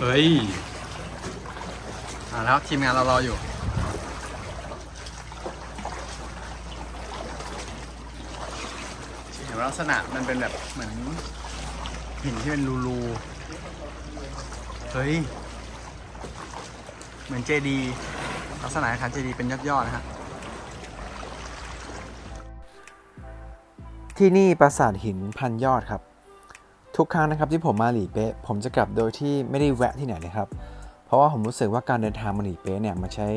เฮ้ยอ่าแล้วทีมงานเรารออยู่ เห็นว่าลักษณะมันเป็นแบบเหมือนหินที่เป็นรูๆเฮ้ย เหมือนเจดีย์ลักษณะคล้ายๆเจดีย์เป็นยอดๆนะฮะที่นี่ปราสาทหินพันยอดครับ ทุกครั้งนะครับที่ผมมาหลีเป๊ะผมจะกลับโดยที่ไม่ได้แวะที่ไหนเลยครับ เพราะว่าผมรู้สึกว่าการเดินทางมาหลีเป๊ะเนี่ยมันใช้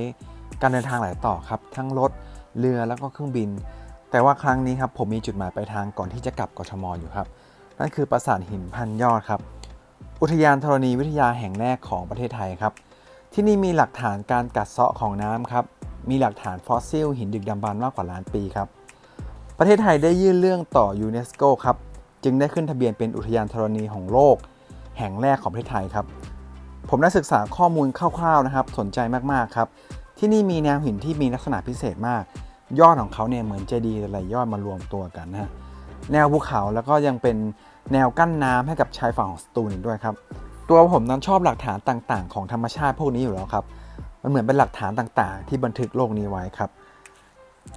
การเดินทางหลายต่อครับ ทั้งรถเรือแล้วก็เครื่องบิน แต่ว่าครั้งนี้ครับผมมีจุดหมายปลายทางก่อนที่จะกลับกทมอยู่ครับ นั่นคือปราสาทหินพันยอดครับ อุทยานธรณีวิทยาแห่งแรกของประเทศไทยครับ ที่นี่มีหลักฐานการกัดเซาะของน้ำครับ มีหลักฐานฟอสซิลหินดึกดำบรรพ์มากกว่าล้านปีครับ ประเทศไทยได้ยื่นเรื่องต่อยูเนสโกครับ จึงได้ขึ้นทะเบียนเป็นอุทยานธรณีของโลก แห่งแรกของประเทศไทยครับ ผมได้ศึกษาข้อมูลคร่าวๆนะครับ สนใจมากๆครับ ที่นี่มีแนวหินที่มีลักษณะพิเศษมาก ยอดของเขาเนี่ยเหมือนเจดีย์หลายยอดมารวมตัวกันนะฮะแนวภูเขาแล้วก็ยังเป็นแนวกั้นน้ำให้กับชายฝั่งของสตูลอีกด้วยครับ ตัวผมนั้นชอบหลักฐานต่างๆ ของธรรมชาติพวกนี้อยู่แล้วครับ มันเหมือนเป็นหลักฐานต่างๆ ที่บันทึกโลกนี้ไว้ครับ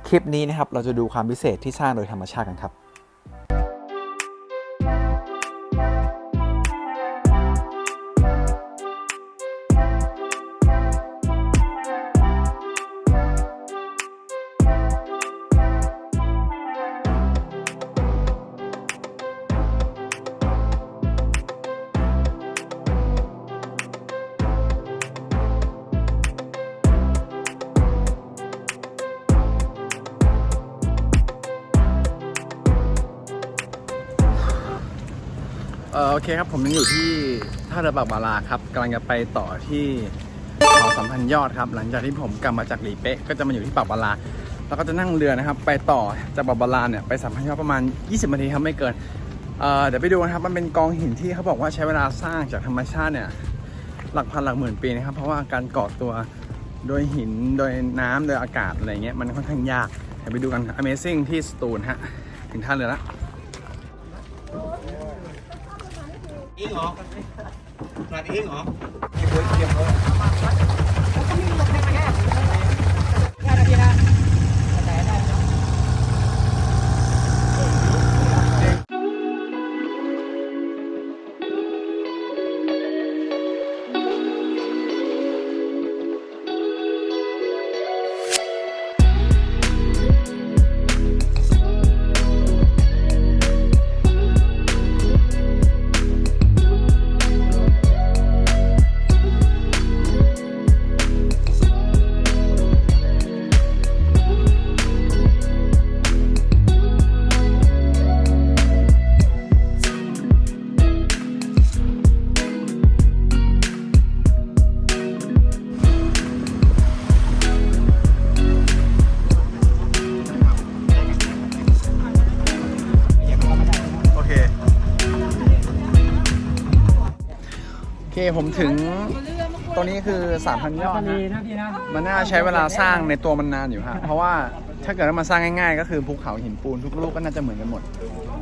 คลิปนี้นะครับเราจะดูความพิเศษที่สร้างโดยธรรมชาติกันครับ เออโอเคครับ ผมยังอยู่ที่ท่าเรือปากบาราครับกำลังจะไปต่อที่เขาสัมพันธ์ยอดครับ หลังจากที่ผมกลับมาจากหลีเป๊ะก็จะมาอยู่ที่ปากบาราแล้วก็จะนั่งเรือนะครับ ไปต่อจากปากบาราเนี่ยไปสัมพันธ์ยอดประมาณ 20นาทีครับไม่เกินเเดี๋ยวไปดูนะครับมันเป็นกองหินที่เขาบอกว่าใช้เวลาสร้างจากธรรมชาติเนี่ยหลักพันหลักหมื่นปีนะครับ เพราะว่าการก่อตัวโดยหินโดยน้ำโดยอากาศอะไรเงี้ยมันค่อนข้างยากเดี๋ยวไปดูกัน Amazing ที่สตูลฮะถึงท่าเรือแล้ว อิงเหรอขนาอิงเหรอโอ ผมถึงตรงนี้คือ3,000ยอดนะมันน่าใช้เวลาสร้างในตัวมันนานอยู่ฮะเพราะว่าถ้าเกิดว่ามาสร้างง่ายๆ ก็คือภูเขาหินปูนทุกลูกก็น่าจะเหมือนกันหมด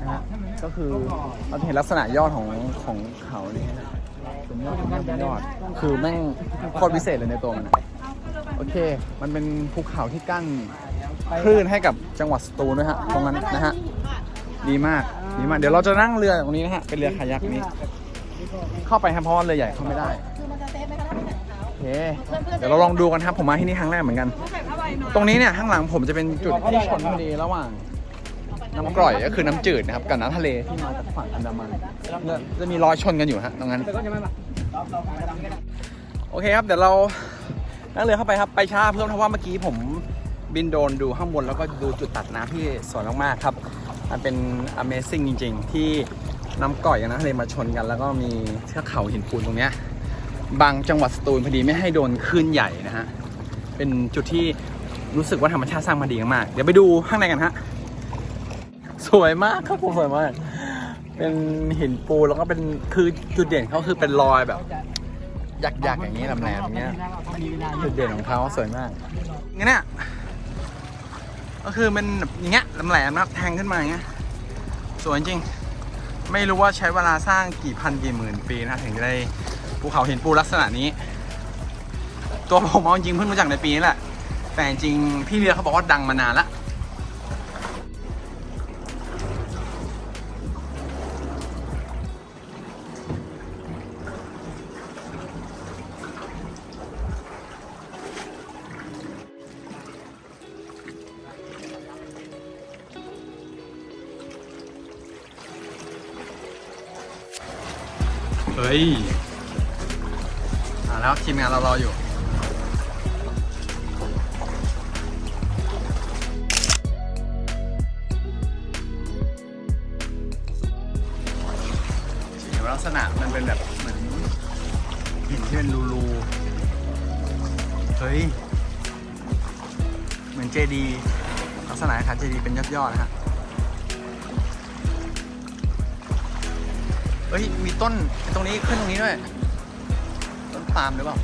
นะฮะก็คือเราจะเห็นลักษณะยอดของของเขานี่ฮะเป็นยอดเป็นยอดเป็นยอดคือแม่งโคตรพิเศษเลยในตัวมันอะโอเค มันเป็นภูเขาที่กั้นคลื่นให้กับจังหวัดสตูลด้วยฮะตรงนั้นนะฮะดีมากดีมาก เดี๋ยวเราจะนั่งเรือตรงนี้นะฮะเป็นเรือคายักนี้ เข้าไปครับเพราะว่าเรือใหญ่เข้าไม่ได้โอเคเดี๋ยวเราลองดูกันครับผมมาที่นี่ครั้งแรกเหมือนกันตรงนี้เนี่ยข้างหลังผมจะเป็นจุดที่ชนทะเลระหว่าง น้ำกร่อยก็คือน้ำจืดนะครับกับน้ำทะเลที่มาจากฝั่งอันดามันเนี่ยจะมีรอยชนกันอยู่ฮะตรงนั้น โอเคครับเดี๋ยวเรานั่งเรือเข้าไปครับไปช้าเพิ่มเพราะว่าเมื่อกี้ผมบินโดรนดูข้างบนแล้วก็ดูจุดตัดน้ำที่สวยมากๆครับ มันเป็น Amazing จริง ๆ ที่ น้ำก่อยกับน้ำทะเลมาชนกัน แล้วก็มีเทือกเขาหินปูนตรงเนี้ยบางจังหวัดสตูลพอดีไม่ให้โดนคลื่นใหญ่นะฮะเป็นจุดที่รู้สึกว่าธรรมชาติสร้างมาดีมากเดี๋ยวไปดูข้างในกันฮะสวยมากครับผมสวยมาก เป็นหินปูนแล้วก็เป็นคือจุดเด่นเขาคือเป็นรอยแบบยักๆอย่างนี้แหลมๆอย่างเงี้ยจุดเด่นของเขาสวยมากงั้นเนี่ยก็คือเป็นแบบอย่างเงี้ยแหลมๆนะแทงขึ้นมาอย่างเงี้ยสวยจริง ไม่รู้ว่าใช้เวลาสร้างกี่พันกี่หมื่นปีนะถึงจะได้ภูเขาหินปูลักษณะนี้ ตัวผมเอาจริงเพิ่งรู้จักในปีนี้แหละแต่จริงพี่เรือเขาบอกว่าดังมานานละ ยอ่าแล้วทีมงานเรารออยู่เดี๋ยวลักษณะมันเป็นแบบเหมือนหินที่เป็นรูรูๆเฮ้ย เหมือนเจดี ลักษณะคล้ายเจดีเป็นยอดๆนะฮะ เฮ้ย มีต้นตรงนี้ขึ้นตรงนี้ด้วย ต้นปาล์มหรือเปล่า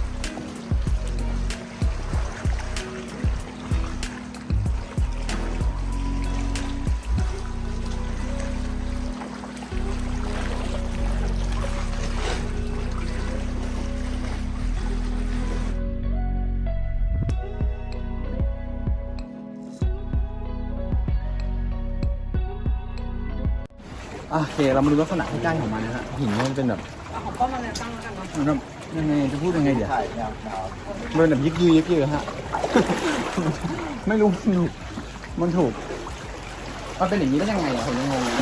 โอเค เรามาดูลักษณะใกล้ๆของมันนะฮะหินมันเป็นแบบเหมือนแบบยังไงจะพูดยังไงเดี๋ยวมันเป็นแบบยึกยือยึกยือฮะ ไม่รู้มันถูกมันถูกมันเป็นอย่างนี้ได้ยังไงอะผมยังงงเลย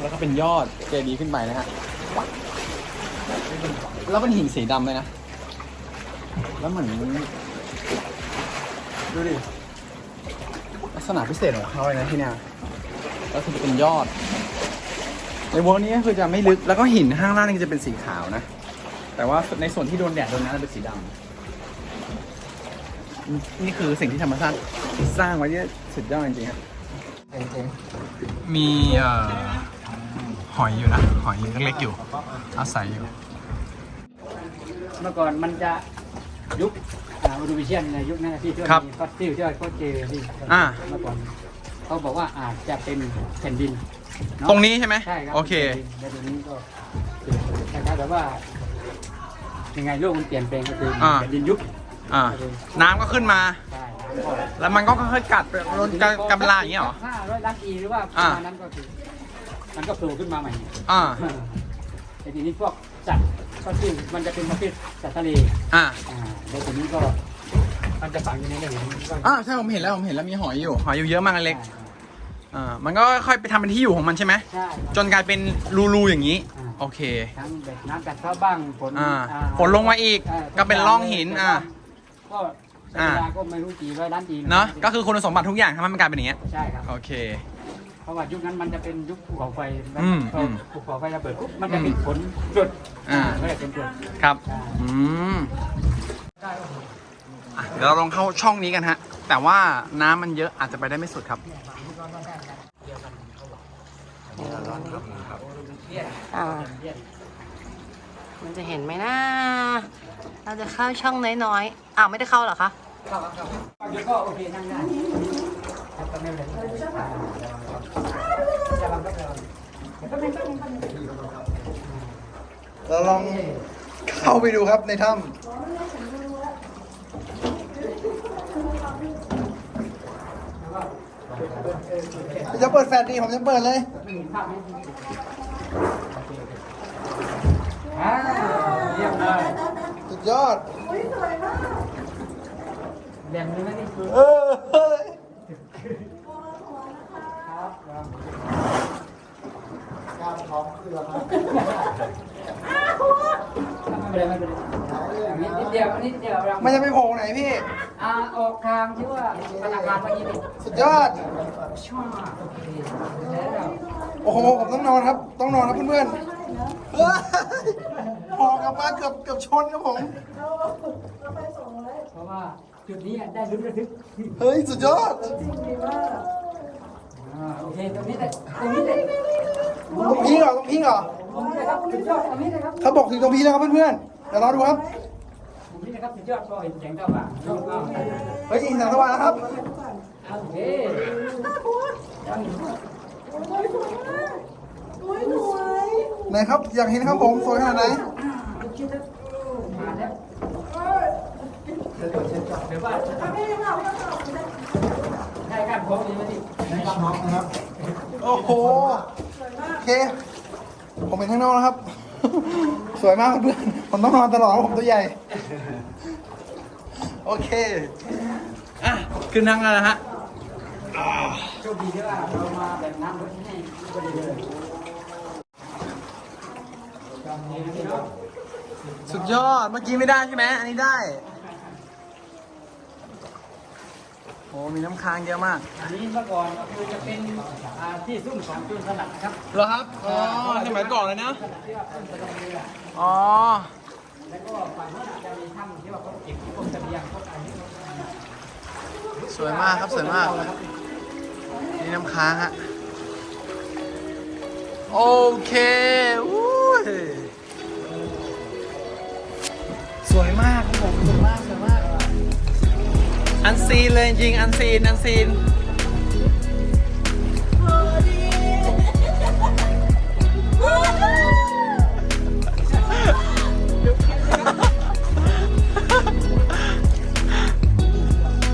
แล้วก็เป็นยอดเจดีย์ขึ้นไปนะฮะแล้วเป็นหินสีดำเลยนะ แล้วเหมือนดูดิลักษณะพิเศษของเขาเลยนะที่เนี่ย ก็คือจะเป็นยอด ในวงนี้ก็คือจะไม่ลึกแล้วก็หินข้างล่างนี่จะเป็นสีขาวนะ แต่ว่าในส่วนที่โดนแดดโดนน้ำเป็นสีดำนี่คือสิ่งที่ธรรมชาติสร้างไว้ที่สุดยอดจริงๆครับมีเอ่อหอยอยู่นะ หอยเล็กๆอยู่ อาศัยอยู่ เมื่อก่อนมันจะยุคอ่าอุดูวิเชียนในยุคนั้นนะพี่ที่ครัว่าบมีฟอสซิลที่ว่าเขาเจอที่อ่าเมื่อก่อน เขาบอกว่าอาจจะเป็นแผ่นดินเาะตรงนี้ใช่ไหมใช่ครับโอเคแล้วทีนี้ก็คือคล้ายๆแบบว่า ยังไงโลกมันเปลี่ยนแปลงก็คืออา แผ่นดินยุบอ่าน้ำก็ขึ้นมา ใช่แล้วก็ แล้วมันก็ค่อยๆกัดไปลนกันกันเวลาอย่างเงี้ยเหรอ ห้าร้อยล้านปีหรือว่าปอ่าระมาณนั้นก็คือมันก็โผล่ขึ้นมาใหม่อ่าแต่ทีนี้พวกสัตว์ฟอสซิลมันจะเป็นประเภทสัตว์ทะเลอ่า อ่าแล้วทีนี้ก็มันจะฝังอยู่ในเรื่องนี้ว่าอ่าใช่ผมเห็นแล้วผมเห็นแล้วมีหอยอยู่ หอยอยู่เยอะมากเล็ก อ่ามันก็ค่อยๆไปทำเป็นที่อยู่ของมันใช่ไหมใช่จนกลายเป็นรูๆอย่างนี้ อ่าโอเค ทั้งแบบน้ำกัดเข้าบ้างฝนอ่าอ่าฝนลงมาอีกอ่าก็เป็นร่องหิน อ่า ก็ใช้เวลาก็ไม่รู้กี่ร้อยล้านปีเนาะก็คือคุณสมบัติทุกอย่างทำให้มันกลายเป็นอย่างเงี้ยใช่ครับ โอเค เพราะว่ายุคนั้นมันจะเป็นยุคภูเขาไฟอืมพออืมภูเขาไฟระเบิดปุ๊บมันจะเป็นฝนจุดอ่า ไม่ได้เป็นจุดครับอ่าอืมอะเดี๋ยวเราลองเข้าช่องนี้กันฮะ แต่ว่าน้ำมันเยอะอาจจะไปได้ไม่สุดครับ อ่า มันจะเห็นไหมนะ เราจะเข้าช่องน้อยๆ อ้าว ไม่ได้เข้าเหรอคะเดี๋ยวก็โอเคนั่งได้ครับก็ไม่เป็นไรระวังครับระวังเราลองเข้าไปดูครับในถ้ำ จะเปิดแฟลชดีผมจะเปิดเลยอ่าเยี่ยมเลยสุดยอดแหลมเลยนะนี่คือเออเฮ้ยครับไม่เป็นไรไม่เป็นไรนิดเดียวนิดเดียวเรามันจะไปโผล่ไหนพี่ อ่าออกทางที่ว่าธนาคารเมื่อกี้นี่สุดยอดชอบ โอเคแล้วโอ้โหผมต้องนอนครับ ต้องนอนครับเพื่อนๆเฮ้ยพอกลับมาเกือบเกือบชนครับผม เพราะว่าจุดนี้ได้ลุ้นระทึกเฮ้ย สุดยอดอ่าโอเคตรงนี้เลยตรงนี้เลยตรงพีเหรอตรงพีเหรอตรงนี้เลยครับสุดยอดตรงนี้เลยครับเขาบอกถึงตรงพีแล้วครับเพื่อนๆเดี๋ยวรอดูครับ ตรงนี้นะครับสุดยอดก็เห็นแสงสว่างโอเฮ้ยอีกแสงสว่างแล้วครับเคไหนครับอยากเห็นครับผมสวยขนาดไหนใช่ครับผมนี่มาดิโอ้โหโอเค ผมเป็นข้างนอกนะครับ สวยมากเพื่อน ผมต้องนอนตลอดเพราะผมตัวใหญ่ โอเค อะ ขึ้นนั่งกันนะฮะ โชคดีที่ว่าเรามาแบบน้ำรถให้ก็ดีเลยสุดยอด เมื่อกี้ไม่ได้ใช่ไหม อันนี้ได้ โอ้มีน้ำค้างเยอะมาก อันนี้เมื่อก่อนก็คือจะเป็นอ่าที่ซุ่มของจุนสลัดนะครับเหรอครับ อ๋อสมัยก่อนเลยนะอ๋อ แล้วก็ฝั่งนู้นอาจจะมีถ้ำที่ว่าเขาเก็บพวกเสบียงพวกอะไรที่สวยมากครับ สวยมาก นี่น้ำค้างฮะ โอเคอุ้ยสวยมากครับผมสวยมากสวยมาก อันซีนเลยจริง อันซีน อันซีน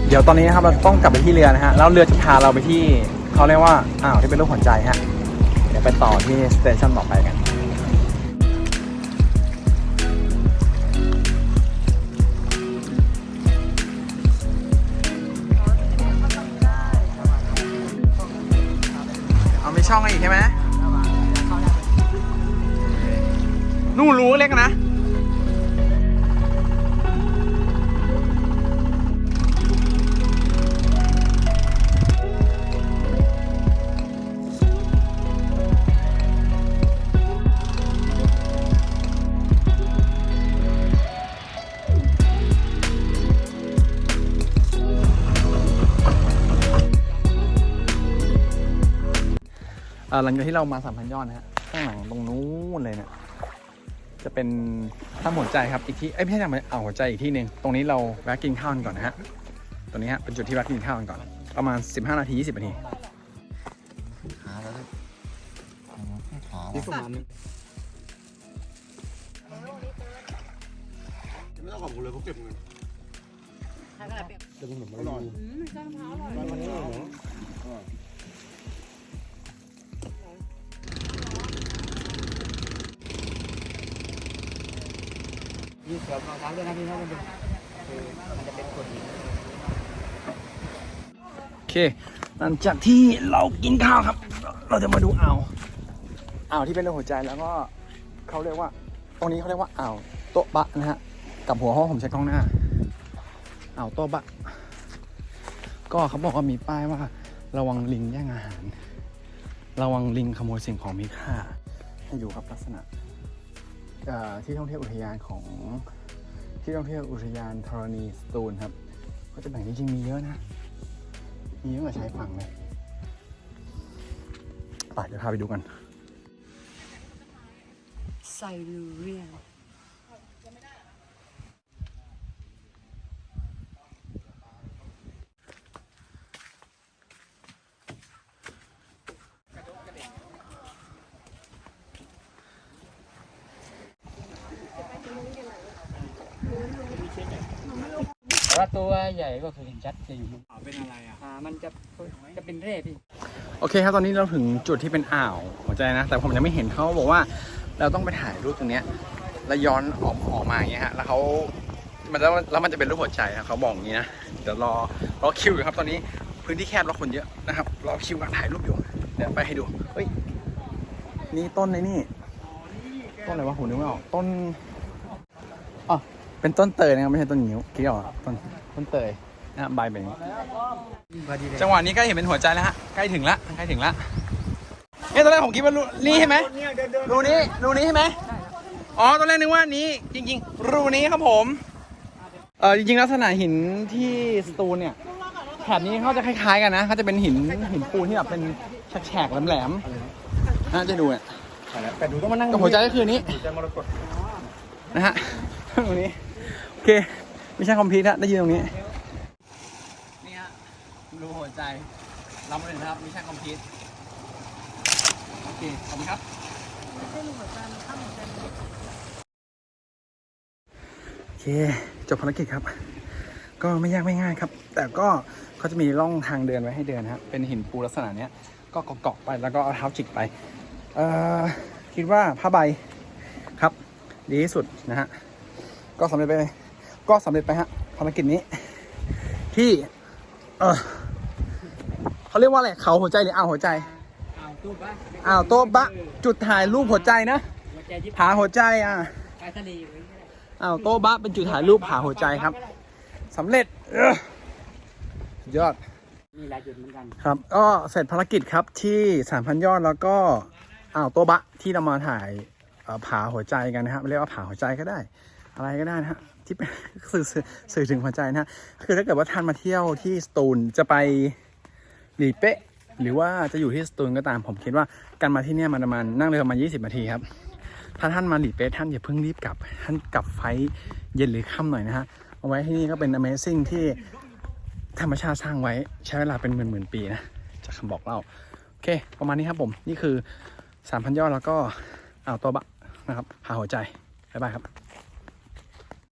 เดี๋ยวตอนนี้นะครับเราต้องกลับไปที่เรือนะฮะ แล้วเรือจะพาเราไปที่ เขาเรียกว่าอ้าวที่เป็นรูปหัวใจฮะ เดี๋ยวไปต่อที่สเตชันต่อไปกัน เอามีช่องอะไรอีกใช่ไหมนู่นรู้เล็กนะ หลังจากที่เรามาสามพันยอดนะฮะข้างหลังตรงนู้นเลยเนี่ยจะเป็นถ้ำหัวใจครับอีกที่เอ้ยไม่ใช่ทำเอาหัวใจอีกที่หนึ่งตรงนี้เราแวะกินข้าวกันก่อนนะฮะตรงนี้ฮะเป็นจุดที่แวะกินข้าวกันก่อน ประมาณ 15 นาที 20 นาทีไม่ต้องขอบคุณเลยเขาเก็บเงินมี เสือรองเท้าด้วยนะพี่น้องมันเป็นคือมันจะเป็นกรดหินโอเค หลังจากที่เรากินข้าวครับ เราจะมาดูอ่าวอ่าวที่เป็นรูปหัวใจแล้วก็เขาเรียกว่า ตรงนี้เขาเรียกว่าอ่าวโตะบะนะฮะกับหัวห้องผมใช้กล้องหน้าอ่าวโตะบะ ก็เขาบอกว่ามีป้ายว่า ระวังลิงแย่งอาหาร ระวังลิงขโมยสิ่งของมีค่า ให้ดูครับลักษณะ ที่ท่องเที่ยวอุทยานของที่ท่องเที่ยวอุทยานธรณีสตูลครับ ก็จะแบ่งจริงๆมีเยอะนะ มีตั้งแต่ชายฝั่งเลยไปเดี๋ยวพาไปดูกันไซรูเรีย แต่ว่าตัวใหญ่ก็คือเห็นชัดจะอยู่เป็นอะไรอะอ่ามันจะจะเป็นเร่พี่ โอเคครับตอนนี้เราถึงจุดที่เป็นอ่าวหัวใจนะ แต่ผมยังไม่เห็นเขาบอกว่า เราต้องไปถ่ายรูปตรงเนี้ยแล้วย้อนออกออกมาอย่างเงี้ยฮะแล้วเขามันแล้วแล้วมันจะเป็นรูปหัวใจนะเขาบอกอย่างนี้นะเดี๋ยวรอรอคิวอยู่ครับตอนนี้พื้นที่แคบแล้วคนเยอะนะครับรอคิวการถ่ายรูปอยู่เดี๋ยวไปให้ดูเฮ้ยนี่ต้นในนี่ต้นอะไรวะผมนึกไม่ออกต้นอ๋อ เป็นต้นเตยนะครับไม่ใช่ต้นงิ้วเกี่ยวอะต้นต้นเตยนะใบแบบนี้จังหวะนี้ใกล้เห็นเป็นหัวใจแล้วฮะใกล้ถึงละใกล้ถึงละเอ๊ะตอนแรกผมคิดว่ารูนี่ใช่ไหมรูนี้รูนี้ใช่ไหมอ๋อตอนแรกนึกว่านี้จริง ๆ รูนี้ครับผมเออจริงๆลักษณะหินที่สตูลเนี่ยแถบนี้เขาจะคล้ายๆกันนะเขาจะเป็นหินหินปูนที่แบบเป็นแฉกๆแหลมๆน่าจะดูเนี่ยแต่ดูต้องมานั่งกับหัวใจก็คือนี้หัวใจมรกตนะฮะตรงนี้โอ เค ไม่ใช่คอมพิวต์นะได้ยินตรงนี้ นี่ฮะรูหัวใจเรามาถึงนะครับมิชชั่นคอมพิวต์โอเค ขอบคุณครับไม่ใช่รูปหัวใจมันข้ามหัวใจโอเค จบภารกิจครับ ก็ไม่ยากไม่ง่ายครับ แต่ก็เขาจะมีร่องทางเดินไว้ให้เดินฮะ เป็นหินปูลักษณะเนี้ย ก็เกาะๆไปแล้วก็เอาเท้าจิกไป เอ่อ คิดว่าผ้าใบครับ ดีที่สุดนะฮะ ก็สำเร็จไป ก็สำเร็จไปฮะภารกิจนี้ ที่ เออเขาเรียกว่าอะไรเขาหัวใจหรืออ่าวหัวใจอ้าวตู้ปะอ่าวโต๊ะบะ จุดถ่ายรูปหัวใจนะหัวใจที่ผาหัวใจอะปลายทะเลอยู่นี่ก็ได้อ้าวโต๊ะบะเป็นจุดถ่ายรูปผาหัวใจครับสำเร็จเอ้อสุดยอด มีหลายจุดเหมือนกัน ครับก็เสร็จภารกิจครับที่สามพันยอดแล้วก็อ่าวโตะบะที่เรามาถ่ายเอ่อผาหัวใจกันนะครับเรียกว่าผาหัวใจก็ได้ อะไรก็ได้นะฮะที่เป็นสื่อสื่อถึงหัวใจนะฮะคือถ้าเกิดว่าท่านมาเที่ยวที่สตูลจะไปหลีเป๊ะ หรือว่าจะอยู่ที่สตูลก็ตามผมคิดว่าการมาที่เนี่ยมันประมาณนั่งเรือประมาณ20นาทีครับถ้าท่านมาหลีเป๊ะท่านอย่าเพิ่งรีบกลับ ท่านกลับไฟเย็นหรือค่ำหน่อยนะฮะเอาไว้ที่นี่ก็เป็น Amazing ที่ธรรมชาติสร้างไว้ใช้เวลาเป็นหมื่นๆปีนะจากคำบอกเล่าโอเค ประมาณนี้ครับผม นี่คือ 3,000 ยอดแล้วก็อ่าวตัวบะนะครับหาหัวใจ บ๊ายบายครับ